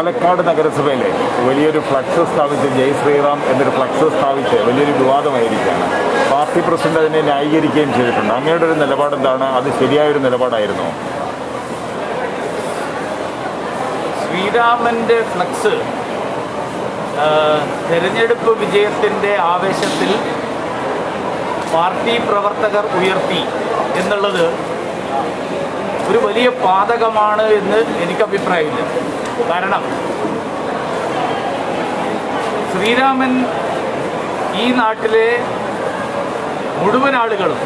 പാലക്കാട് നഗരസഭയിലെ വലിയൊരു ഫ്ലക്സ് സ്ഥാപിച്ച് ജയ് ശ്രീറാം എന്നൊരു ഫ്ലക്സ് സ്ഥാപിച്ച് വലിയൊരു വിവാദമായിരിക്കുകയാണ്. പാർട്ടി പ്രസിഡന്റ് അതിനെ ന്യായീകരിക്കുകയും ചെയ്തിട്ടുണ്ട്. അങ്ങയുടെ ഒരു നിലപാട് എന്താണ്? അത് ശരിയായൊരു നിലപാടായിരുന്നോ? ശ്രീരാമന്റെ ഫ്ലക്സ് തെരഞ്ഞെടുപ്പ് വിജയത്തിന്റെ ആവേശത്തിൽ പാർട്ടി പ്രവർത്തകർ ഉയർത്തി എന്നുള്ളത് ഒരു വലിയ പാതകമാണ് എന്ന് എനിക്ക് അഭിപ്രായമില്ല. കാരണം ശ്രീരാമൻ ഈ നാട്ടിലെ മുഴുവൻ ആളുകളും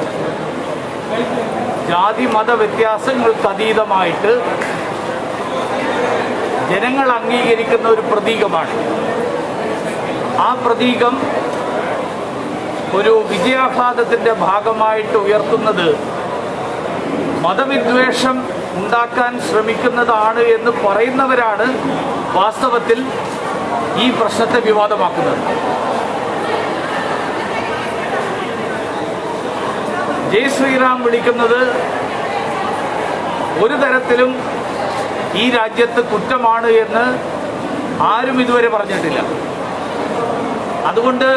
ജാതി മത വ്യത്യാസങ്ങൾക്ക് അതീതമായിട്ട് ജനങ്ങൾ അംഗീകരിക്കുന്ന ഒരു പ്രതീകമാണ്. ആ പ്രതീകം ഒരു വിജയാഘാതത്തിന്റെ ഭാഗമായിട്ട് ഉയർത്തുന്നത് മതവിദ്വേഷം ഉണ്ടാക്കാൻ ശ്രമിക്കുന്നതാണ് എന്ന് പറയുന്നവരാണ് വാസ്തവത്തിൽ ഈ പ്രശ്നത്തെ വിവാദമാക്കുന്നത്. ജയ് ശ്രീറാം വിളിക്കുന്നത് ഒരു തരത്തിലും ഈ രാജ്യത്ത് കുറ്റമാണ് എന്ന് ആരും ഇതുവരെ പറഞ്ഞിട്ടില്ല. അതുകൊണ്ട്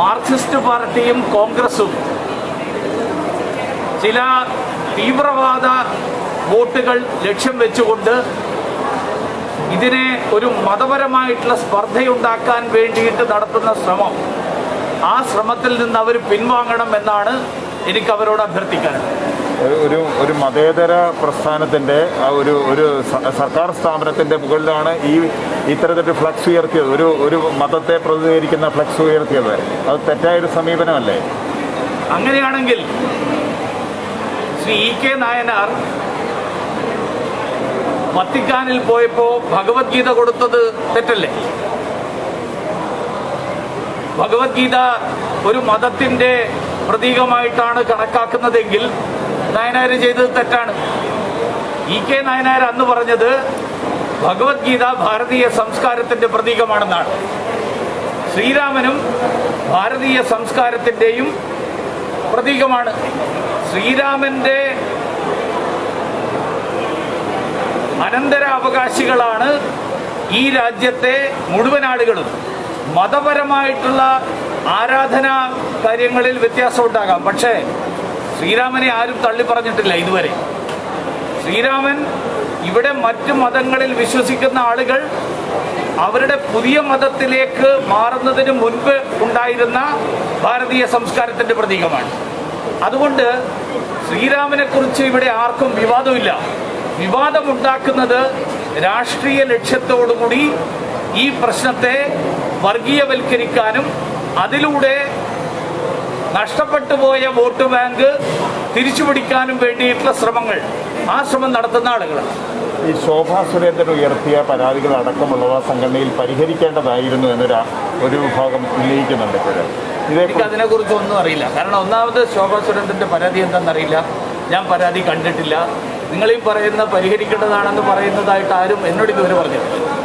മാർക്സിസ്റ്റ് പാർട്ടിയും കോൺഗ്രസും ചില തീവ്രവാദ വോട്ടുകൾ ലക്ഷ്യം വെച്ചുകൊണ്ട് ഇതിനെ ഒരു മതപരമായിട്ടുള്ള സ്പർദ്ധയുണ്ടാക്കാൻ വേണ്ടിയിട്ട് നടത്തുന്ന ശ്രമം. ആ ശ്രമത്തിൽ നിന്ന് അവർ പിൻവാങ്ങണം എന്നാണ് എനിക്ക് അവരോട് അഭ്യർത്ഥിക്കാനുള്ളത്. ഒരു- ഒരു മതേതര പ്രസ്ഥാനത്തിന്റെ ആ ഒരു ഒരു സർക്കാർ സ്ഥാപനത്തിന്റെ മുകളിലാണ് ഈ ഇത്തരത്തിൽ ഫ്ലക്സ് ഉയർത്തിയത്. ഒരു ഒരു മതത്തെ പ്രതിനിധീകരിക്കുന്ന ഫ്ലക്സ് ഉയർത്തിയത്. അത് തെറ്റായൊരു സമീപനമല്ലേ? അങ്ങനെയാണെങ്കിൽ ശ്രീ ഇ കെ നായനാർ വത്തിക്കാനിൽ പോയപ്പോൾ ഭഗവത്ഗീത കൊടുത്തത് തെറ്റല്ലേ? ഭഗവത്ഗീത ഒരു മതത്തിന്റെ പ്രതീകമായിട്ടാണ് കണക്കാക്കുന്നതെങ്കിൽ നായനാർ ചെയ്തത് തെറ്റാണ്. ഇ കെ നായനാർ അന്ന് പറഞ്ഞത് ഭഗവത്ഗീത ഭാരതീയ സംസ്കാരത്തിന്റെ പ്രതീകമാണെന്നാണ്. ശ്രീരാമനും ഭാരതീയ സംസ്കാരത്തിന്റെയും പ്രതീകമാണ്. അനന്തര അവകാശികളാണ് ഈ രാജ്യത്തെ മുഴുവൻ ആളുകളും. മതപരമായിട്ടുള്ള ആരാധനാ കാര്യങ്ങളിൽ വ്യത്യാസം ഉണ്ടാകാം. പക്ഷേ ശ്രീരാമനെ ആരും തള്ളി പറഞ്ഞിട്ടില്ല ഇതുവരെ. ശ്രീരാമൻ ഇവിടെ മറ്റു മതങ്ങളിൽ വിശ്വസിക്കുന്ന ആളുകൾ അവരുടെ പുതിയ മതത്തിലേക്ക് മാറുന്നതിന് മുൻപ് ഉണ്ടായിരുന്ന ഭാരതീയ സംസ്കാരത്തിന്റെ പ്രതീകമാണ്. അതുകൊണ്ട് ശ്രീരാമനെ കുറിച്ച് ഇവിടെ ആർക്കും വിവാദമില്ല. വിവാദമുണ്ടാക്കുന്നത് രാഷ്ട്രീയ ലക്ഷ്യത്തോടുകൂടി ഈ പ്രശ്നത്തെ വർഗീയവൽക്കരിക്കാനും അതിലൂടെ നഷ്ടപ്പെട്ടുപോയ വോട്ട് ബാങ്ക് തിരിച്ചുപിടിക്കാനും വേണ്ടിയിട്ടുള്ള ശ്രമങ്ങൾ ആ ശ്രമം നടത്തുന്ന ആളുകളാണ്. ഈ ശോഭാ സുരേന്ദ്രൻ ഉയർത്തിയ പരാതികൾ അടക്കമുള്ളവ സംഘടനയിൽ പരിഹരിക്കേണ്ടതായിരുന്നു എന്നൊരു ഒരു വിഭാഗം ഉന്നയിക്കുന്നുണ്ട് ഇപ്പോൾ ഇതേ എനിക്ക് അതിനെക്കുറിച്ച് ഒന്നും അറിയില്ല. കാരണം ഒന്നാമത് ശോഭാ സുരേന്ദ്രന്റെ പരാതി എന്താണെന്നറിയില്ല. ഞാൻ പരാതി കണ്ടിട്ടില്ല. നിങ്ങളീ പറയുന്ന പരിഹരിക്കേണ്ടതാണെന്ന് പറയുന്നതായിട്ട് ആരും എന്നോട് ഇതുവരെ പറഞ്ഞിട്ടില്ല.